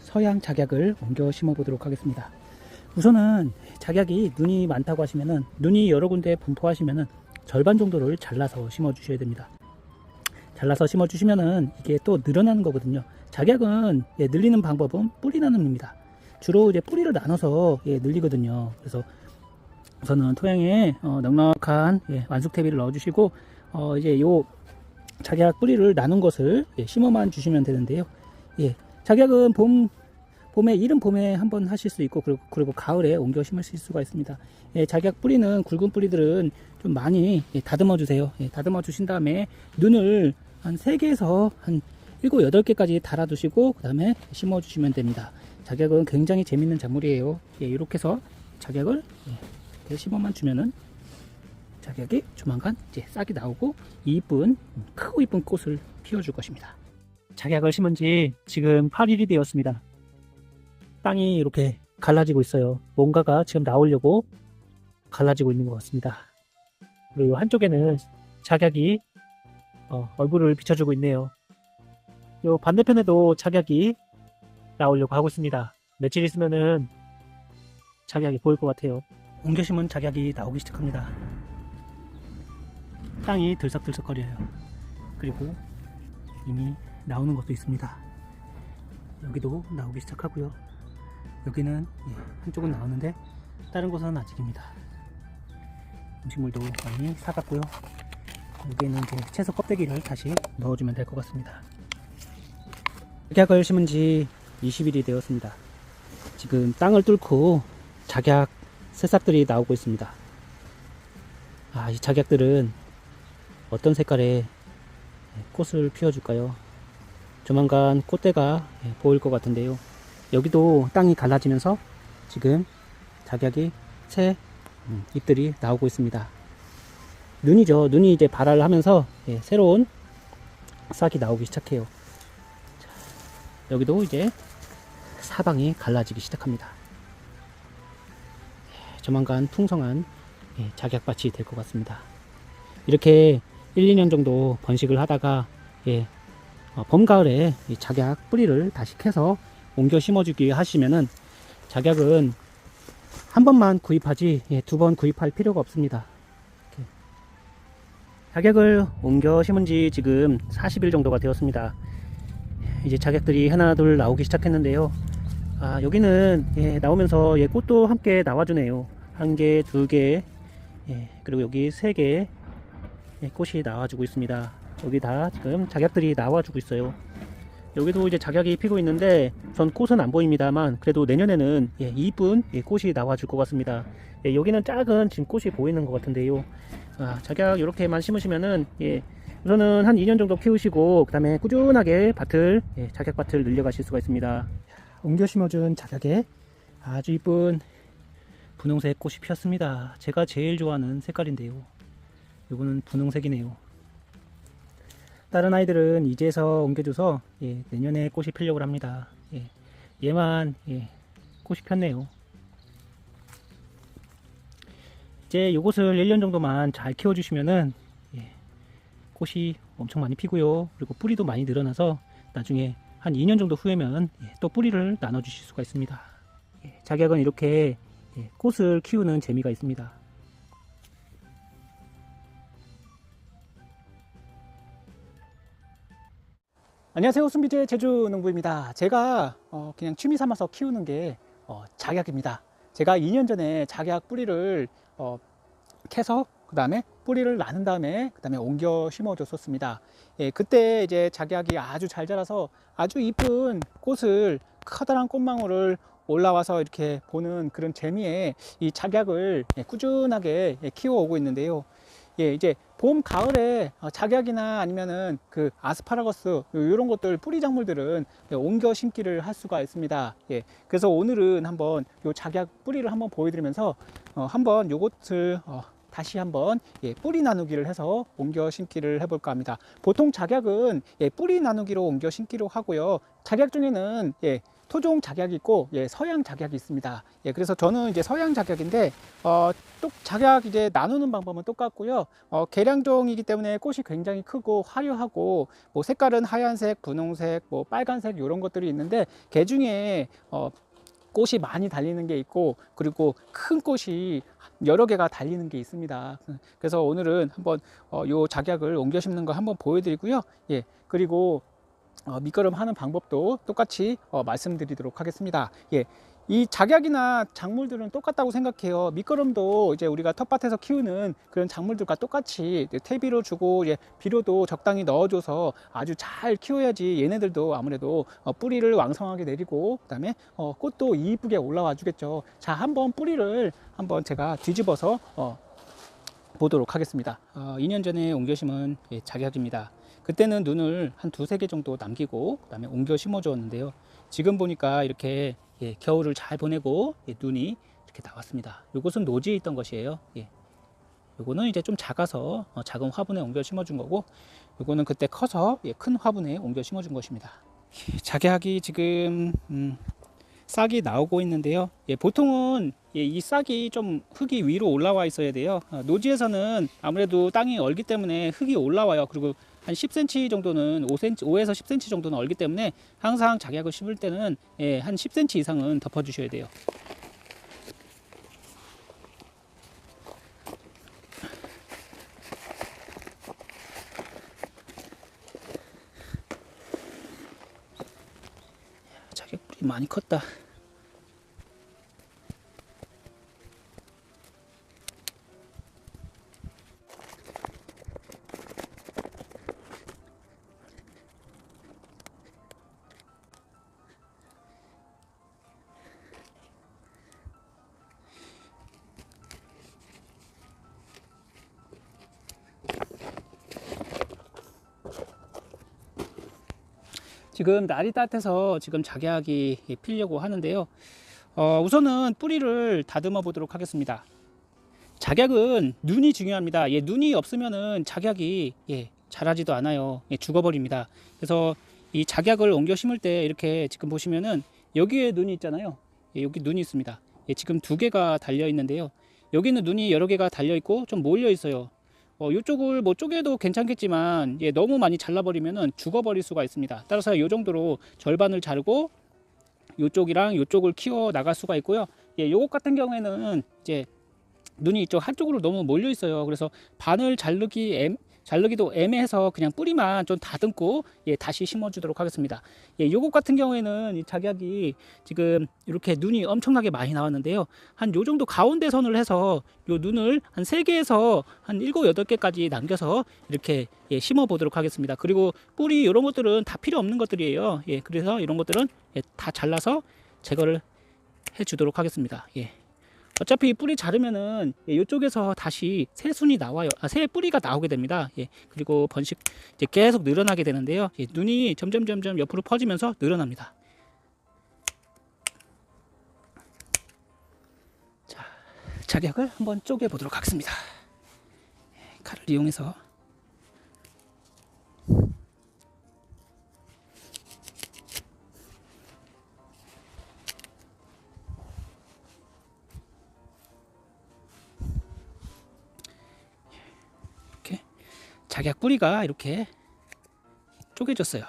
서양 작약을 옮겨 심어 보도록 하겠습니다. 우선은 작약이 눈이 많다고 하시면은 눈이 여러 군데 분포하시면은 절반 정도를 잘라서 심어 주셔야 됩니다. 잘라서 심어 주시면은 이게 또 늘어나는 거거든요. 작약은 예, 늘리는 방법은 뿌리 나눔입니다. 주로 이제 뿌리를 나눠서 예, 늘리거든요. 그래서 우선은 토양에 어, 넉넉한 예, 완숙 퇴비를 넣어 주시고 어, 이제 요 작약 뿌리를 나눈 것을 예, 심어만 주시면 되는데요. 예, 작약은 봄 봄에 이른 봄에 한번 하실 수 있고 그리고, 그리고 가을에 옮겨 심으실 수가 있습니다. 예, 작약 뿌리는 굵은 뿌리들은 좀 많이 예, 다듬어 주세요. 예, 다듬어 주신 다음에 눈을 한 3개에서 한 7, 8개까지 달아 두시고 그 다음에 심어 주시면 됩니다. 작약은 굉장히 재밌는 작물이에요. 예, 이렇게 해서 작약을 예, 심어만 주면은 작약이 조만간 이제 싹이 나오고 이쁜 크고 이쁜 꽃을 피워줄 것입니다. 작약을 심은 지 지금 8일이 되었습니다. 땅이 이렇게 갈라지고 있어요. 뭔가가 지금 나오려고 갈라지고 있는 것 같습니다. 그리고 한쪽에는 작약이 어, 얼굴을 비춰주고 있네요. 요 반대편에도 작약이 나오려고 하고 있습니다. 며칠 있으면은 작약이 보일 것 같아요. 옮겨 심은 작약이 나오기 시작합니다. 땅이 들썩들썩거려요. 그리고 이미 나오는 것도 있습니다. 여기도 나오기 시작하고요. 여기는 예, 한쪽은 나오는데 다른 곳은 아직입니다. 음식물도 많이 사갔고요. 여기는 이제 채소 껍데기를 다시 넣어주면 될 것 같습니다. 작약을 심은 지 20일이 되었습니다. 지금 땅을 뚫고 작약 새싹들이 나오고 있습니다. 아, 이 작약들은 어떤 색깔의 꽃을 피워줄까요? 조만간 꽃대가 예, 보일 것 같은데요. 여기도 땅이 갈라지면서 지금 작약이 새 음, 잎들이 나오고 있습니다. 눈이죠. 눈이 이제 발화를 하면서 예, 새로운 싹이 나오기 시작해요. 자, 여기도 이제 사방이 갈라지기 시작합니다. 예, 조만간 풍성한 예, 작약밭이 될 것 같습니다. 이렇게 1, 2년 정도 번식을 하다가 예, 어, 봄, 가을에 이 작약 뿌리를 다시 캐서 옮겨 심어주기 하시면은 작약은 한 번만 구입하지 예, 두번 구입할 필요가 없습니다. 이렇게. 작약을 옮겨 심은 지 지금 40일 정도가 되었습니다. 이제 작약들이 하나 둘 나오기 시작했는데요. 아, 여기는 예, 나오면서 예, 꽃도 함께 나와주네요. 한 개, 두 개, 예, 그리고 여기 세 개, 예, 꽃이 나와주고 있습니다. 여기 다 지금 작약들이 나와주고 있어요. 여기도 이제 작약이 피고 있는데 전 꽃은 안 보입니다만 그래도 내년에는 예, 이쁜 예, 꽃이 나와줄 것 같습니다. 예, 여기는 작은 지금 꽃이 보이는 것 같은데요. 아, 작약 이렇게만 심으시면은 예, 우선은 한 2년 정도 키우시고 그 다음에 꾸준하게 밭을 예, 작약밭을 늘려가실 수가 있습니다. 옮겨 심어준 작약에 아주 이쁜 분홍색 꽃이 피었습니다. 제가 제일 좋아하는 색깔인데요. 이거는 분홍색이네요. 다른 아이들은 이제서 옮겨줘서 예, 내년에 꽃이 피려고 합니다. 예, 얘만 예, 꽃이 폈네요. 이제 요것을 1년 정도만 잘 키워주시면은 예, 꽃이 엄청 많이 피고요. 그리고 뿌리도 많이 늘어나서 나중에 한 2년 정도 후에면 예, 또 뿌리를 나눠주실 수가 있습니다. 예, 작약은 이렇게 예, 꽃을 키우는 재미가 있습니다. 안녕하세요. 순비제 제주농부입니다. 제가 어, 그냥 취미 삼아서 키우는 게 어, 작약입니다. 제가 2년 전에 작약 뿌리를 어, 캐서 그 다음에 뿌리를 나눈 다음에 그 다음에 옮겨 심어 줬었습니다. 예, 그때 이제 작약이 아주 잘 자라서 아주 이쁜 꽃을 커다란 꽃망울을 올라와서 이렇게 보는 그런 재미에 이 작약을 예, 꾸준하게 예, 키워오고 있는데요. 예, 이제 봄, 가을에 어, 작약이나 아니면은 그 아스파라거스 이런 것들 뿌리 작물들은 예, 옮겨 심기를 할 수가 있습니다. 예, 그래서 오늘은 한번 요 작약 뿌리를 한번 보여드리면서 어, 한번 요것을 어, 다시 한번 예, 뿌리 나누기를 해서 옮겨 심기를 해볼까 합니다. 보통 작약은 예, 뿌리 나누기로 옮겨 심기로 하고요. 작약 중에는 예, 토종 작약이 있고 예, 서양 작약이 있습니다. 예, 그래서 저는 이제 서양 작약인데 어, 또 작약 이제 나누는 방법은 똑같고요. 어, 계량종이기 때문에 꽃이 굉장히 크고 화려하고 뭐 색깔은 하얀색, 분홍색, 뭐 빨간색 이런 것들이 있는데 개 중에 어, 꽃이 많이 달리는 게 있고 그리고 큰 꽃이 여러 개가 달리는 게 있습니다. 그래서 오늘은 한번 어, 요 작약을 옮겨 심는 거 한번 보여드리고요. 예, 그리고 어, 밑거름 하는 방법도 똑같이 어, 말씀드리도록 하겠습니다. 예. 이 작약이나 작물들은 똑같다고 생각해요. 밑거름도 이제 우리가 텃밭에서 키우는 그런 작물들과 똑같이 퇴비로 주고 이제 비료도 적당히 넣어줘서 아주 잘 키워야지 얘네들도 아무래도 어, 뿌리를 왕성하게 내리고 그 다음에 어, 꽃도 이쁘게 올라와 주겠죠. 자, 한번 뿌리를 한번 제가 뒤집어서 어, 보도록 하겠습니다. 어, 2년 전에 옮겨 심은 예, 작약입니다. 그때는 눈을 한 두세 개 정도 남기고 그다음에 옮겨 심어 주었는데요. 지금 보니까 이렇게 예, 겨울을 잘 보내고 예, 눈이 이렇게 나왔습니다. 이것은 노지에 있던 것이에요. 예. 요거는 이제 좀 작아서 어, 작은 화분에 옮겨 심어 준 거고 요거는 그때 커서 예, 큰 화분에 옮겨 심어 준 것입니다. 예, 작약이 지금 음, 싹이 나오고 있는데요. 예, 보통은 예, 이 싹이 좀 흙이 위로 올라와 있어야 돼요. 어, 노지에서는 아무래도 땅이 얼기 때문에 흙이 올라와요. 그리고 한 10cm 정도는 5cm, 5에서 10cm 정도는 얼기 때문에 항상 작약을 심을 때는 예, 한 10cm 이상은 덮어 주셔야 돼요. 뿌리 많이 컸다. 지금 날이 따뜻해서 지금 작약이 피려고 하는데요. 어, 우선은 뿌리를 다듬어 보도록 하겠습니다. 작약은 눈이 중요합니다. 예, 눈이 없으면은 작약이 예, 자라지도 않아요. 예, 죽어버립니다. 그래서 이 작약을 옮겨 심을 때 이렇게 지금 보시면은 여기에 눈이 있잖아요. 예, 여기 눈이 있습니다. 예, 지금 두 개가 달려 있는데요. 여기는 눈이 여러 개가 달려 있고 좀 몰려 있어요. 어, 이쪽을 뭐 쪼개도 괜찮겠지만 예, 너무 많이 잘라버리면은 죽어버릴 수가 있습니다. 따라서 이 정도로 절반을 자르고 이쪽이랑 이쪽을 키워 나갈 수가 있고요. 예, 요것 같은 경우에는 이제 눈이 이쪽 한쪽으로 너무 몰려 있어요. 그래서 반을 자르기 애, 자르기도 애매해서 그냥 뿌리만 좀 다듬고 예, 다시 심어주도록 하겠습니다. 예, 요것 같은 경우에는 이 작약이 지금 이렇게 눈이 엄청나게 많이 나왔는데요. 한 요 정도 가운데 선을 해서 요 눈을 한 3개에서 한 7, 8개까지 남겨서 이렇게 예, 심어 보도록 하겠습니다. 그리고 뿌리 이런 것들은 다 필요 없는 것들이에요. 예, 그래서 이런 것들은 예, 다 잘라서 제거를 해 주도록 하겠습니다. 예. 어차피 뿌리 자르면은 예, 이쪽에서 다시 새 순이 나와요. 아, 새 뿌리가 나오게 됩니다. 예, 그리고 번식 이제 계속 늘어나게 되는데요. 예, 눈이 점점 점점 옆으로 퍼지면서 늘어납니다. 자, 작약을 한번 쪼개 보도록 하겠습니다. 예, 칼을 이용해서 작약 뿌리가 이렇게 쪼개졌어요.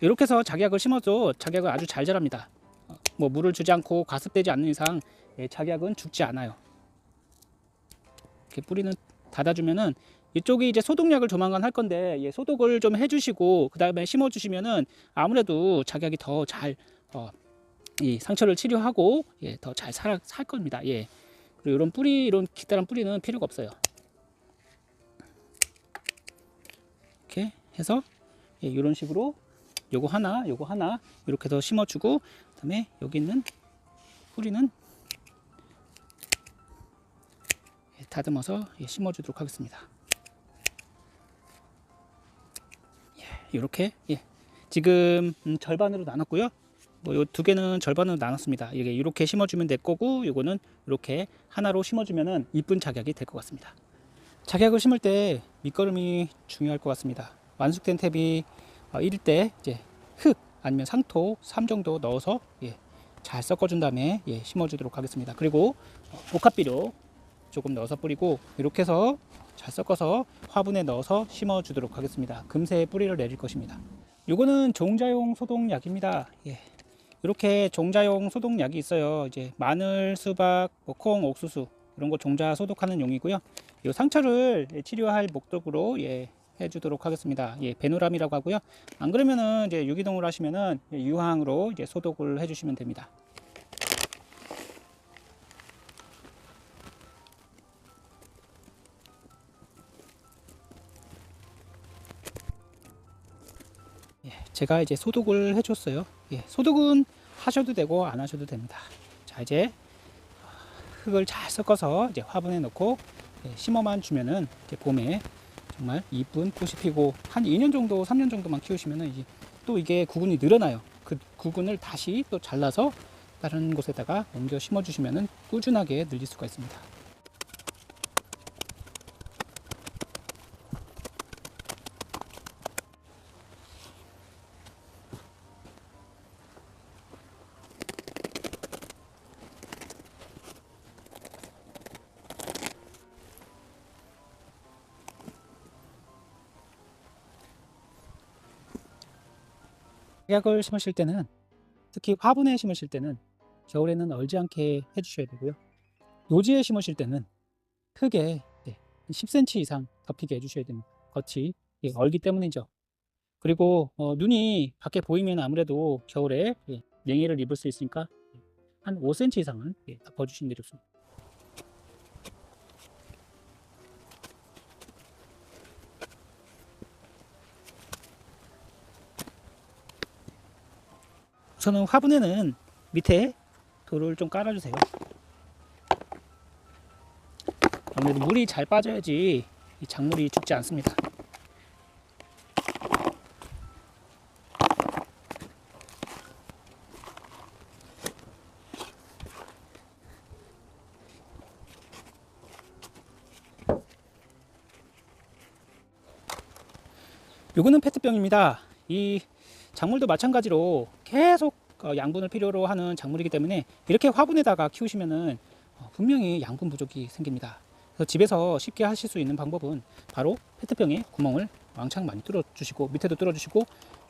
이렇게 해서 작약을 심어도 작약을 아주 잘 자랍니다. 어, 뭐 물을 주지 않고 과습되지 않는 이상 예, 작약은 죽지 않아요. 이렇게 뿌리는 닫아주면은 이쪽이 이제 소독약을 조만간 할 건데 예, 소독을 좀 해주시고 그 다음에 심어주시면은 아무래도 작약이 더 잘 어, 이 상처를 치료하고 예, 더잘살살 겁니다. 예. 그리고 이런 뿌리 이런 기다란 뿌리는 필요가 없어요. 해서 예, 이런 식으로 요거 하나 요거 하나 이렇게 해서 심어주고 그 다음에 여기 있는 뿌리는 예, 다듬어서 예, 심어주도록 하겠습니다. 예, 이렇게 예, 지금 음, 절반으로 나눴고요. 뭐요두 개는 절반으로 나눴습니다. 이게 이렇게 심어주면 될 거고, 요거는 이렇게 하나로 심어주면은 이쁜 작약이 될 것 같습니다. 작약을 심을 때 밑거름이 중요할 것 같습니다. 완숙된 탭이 어, 이럴 때 이제 흙 아니면 상토 3 정도 넣어서 예, 잘 섞어준 다음에 예, 심어주도록 하겠습니다. 그리고 어, 복합비료 조금 넣어서 뿌리고 이렇게 해서 잘 섞어서 화분에 넣어서 심어주도록 하겠습니다. 금세 뿌리를 내릴 것입니다. 요거는 종자용 소독약입니다. 예. 이렇게 종자용 소독약이 있어요. 이제 마늘, 수박, 뭐 콩, 옥수수 이런 거 종자 소독하는 용이고요. 이 상처를 예, 치료할 목적으로 예, 해주도록 하겠습니다. 예, 베누람이라고 하고요. 안 그러면은 이제 유기농으로 하시면은 예, 유황으로 이제 소독을 해주시면 됩니다. 예, 제가 이제 소독을 해줬어요. 예, 소독은 하셔도 되고 안 하셔도 됩니다. 자 이제 흙을 잘 섞어서 이제 화분에 넣고 예, 심어만 주면은 이제 봄에 정말 이쁜 꽃이 피고 한 2년 정도, 3년 정도만 키우시면은 이제 또 이게 구근이 늘어나요. 그 구근을 다시 또 잘라서 다른 곳에다가 옮겨 심어 주시면은 꾸준하게 늘릴 수가 있습니다. 약을 심으실 때는 특히 화분에 심으실 때는 겨울에는 얼지 않게 해주셔야 되고요. 노지에 심으실 때는 네, 10cm 이상 덮이게 해주셔야 됩니다. 겉이 예, 얼기 때문이죠. 그리고 어, 눈이 밖에 보이면 아무래도 겨울에 예, 냉해를 입을 수 있으니까 한 5cm 이상은 예, 덮어주시는 게 좋습니다. 우선은 화분에는 밑에 돌을 좀 깔아주세요. 아무래도 물이 잘 빠져야지 이 작물이 죽지 않습니다. 요거는 페트병입니다. 이 작물도 마찬가지로 계속 어, 양분을 필요로 하는 작물이기 때문에 이렇게 화분에다가 키우시면은 어, 분명히 양분 부족이 생깁니다. 그래서 집에서 쉽게 하실 수 있는 방법은 바로 페트병에 구멍을 왕창 많이 뚫어 주시고 밑에도 뚫어 주시고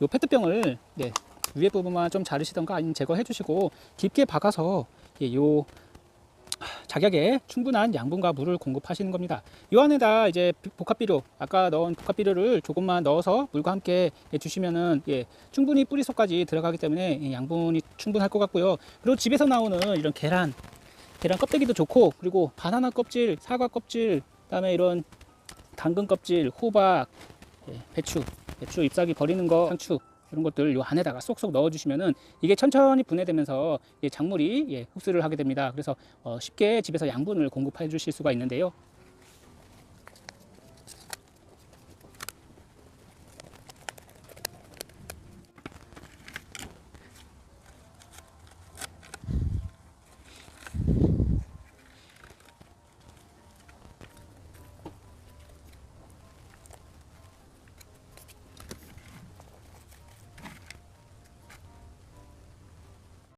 요 페트병을 네, 위에 부분만 좀 자르시던가 아니면 제거해 주시고 깊게 박아서 예, 요 작약에 충분한 양분과 물을 공급하시는 겁니다. 이 안에다 이제 복합비료, 아까 넣은 복합비료를 조금만 넣어서 물과 함께 주시면은 예, 충분히 뿌리 속까지 들어가기 때문에 예, 양분이 충분할 것 같고요. 그리고 집에서 나오는 이런 계란, 계란 껍데기도 좋고, 그리고 바나나 껍질, 사과 껍질, 그다음에 이런 당근 껍질, 호박, 예, 배추, 배추 잎사귀 버리는 거, 상추 이런 것들 요 안에다가 쏙쏙 넣어주시면은 이게 천천히 분해되면서 예, 작물이 예, 흡수를 하게 됩니다. 그래서 어, 쉽게 집에서 양분을 공급해 주실 수가 있는데요.